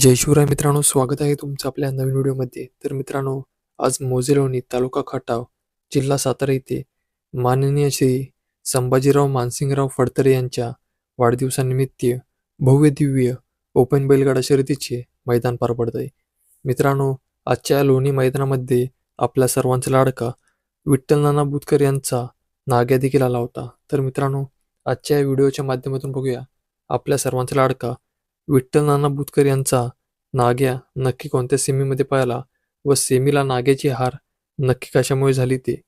जय शिवराय मित्रांनो स्वागत आहे तुमचं आपल्या नवीन व्हिडिओमध्ये. तर मित्रांनो आज मोजेलोणी तालुका खटाव जिल्हा सातारा येथे माननीय श्री संभाजीराव मानसिंगराव फडतरे यांच्या वाढदिवसानिमित्त भव्य दिव्य ओपन बैलगाडा शर्यतीचे मैदान पार पडत आहे मित्रांनो आजच्या लोणी मैदानामध्ये आपल्या सर्वांचा लाडका विठ्ठल नाना बुतकर यांचा नाग्या देखील आला होता. तर मित्रांनो आजच्या या व्हिडिओच्या माध्यमातून बघूया. आपल्या सर्वांचा लाडका विठ्ठल नाना बुतकर यांचा नाग्या नक्की कोणत्या सेमीमध्ये पाहिला व सेमीला नाग्याची हार नक्की कशामुळे झाली ते?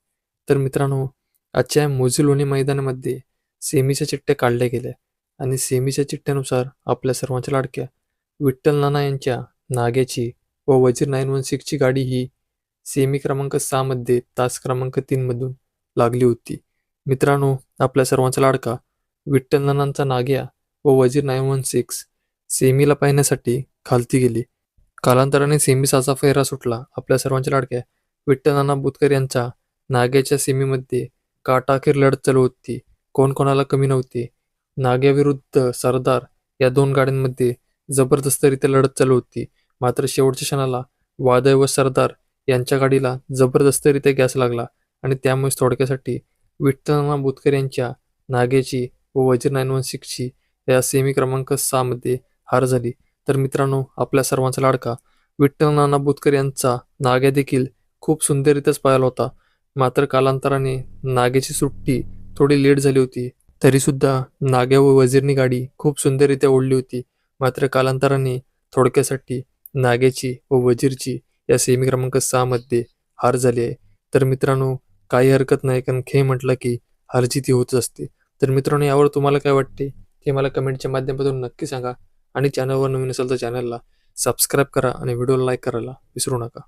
तर मित्रांनो आजच्या मोजी मैदानामध्ये सेमीच्या चिठ्ठ्या काढल्या गेल्या आणि सेमीच्या चिठ्ठ्यानुसार आपल्या सर्वांच्या लाडक्या विठ्ठल नाना यांच्या नाग्याची व वजीर नाईन वन सिक्सची गाडी ही सेमी क्रमांक सहामध्ये तास क्रमांक तीनमधून लागली होती. मित्रांनो आपल्या सर्वांचा लाडका विठ्ठल नानांचा नाग्या व वजीर नाईन वन सिक्स सेमीला पाहण्यासाठी खालती गेली. कालांतराने सेमीसाचा फेरा सुटला. आपल्या सर्वांच्या लाडक्या विठ्ठल नाना बुतकर यांच्या नाग्याच्या सेमीमध्ये काटाखेर लढत चालू होती. कोण कोणाला कमी नव्हती. नाग्याविरुद्ध सरदार या दोन गाड्यांमध्ये जबरदस्तरित्या लढत चालू होती. मात्र शेवटच्या क्षणाला वादळ व सरदार यांच्या गाडीला जबरदस्तरित्या गॅस लागला आणि त्यामुळे थोडक्यासाठी विठ्ठलनाना बुतकर यांच्या नागेची व वजीर नाईन वन सिक्सची या सेमी क्रमांक सहामध्ये हार झाली. तर मित्रांनो आपल्या सर्वांचा लाडका विठ्ठल नाना बुतकर यांचा नाग्या देखील खूप सुंदररित्याच पाहिला होता. मात्र कालांतराने नागेची सुट्टी थोडी लेट झाली होती. तरीसुद्धा नाग्या व वजीरनी गाडी खूप सुंदररित्या ओढली होती. मात्र कालांतराने थोडक्यासाठी नागेची व वजीरची या सेमी क्रमांक सहामध्ये हार झाली आहे. तर मित्रांनो काही हरकत नाही कारण खे म्हटलं की हारजीती होत असते. तर मित्रांनो यावर तुम्हाला काय वाटते? ते मला कमेंटच्या माध्यमातून नक्की सांगा. आणि चॅनलवर नवीन असेल तर चॅनलला सबस्क्राईब करा आणि व्हिडिओला लाईक करायला विसरू नका.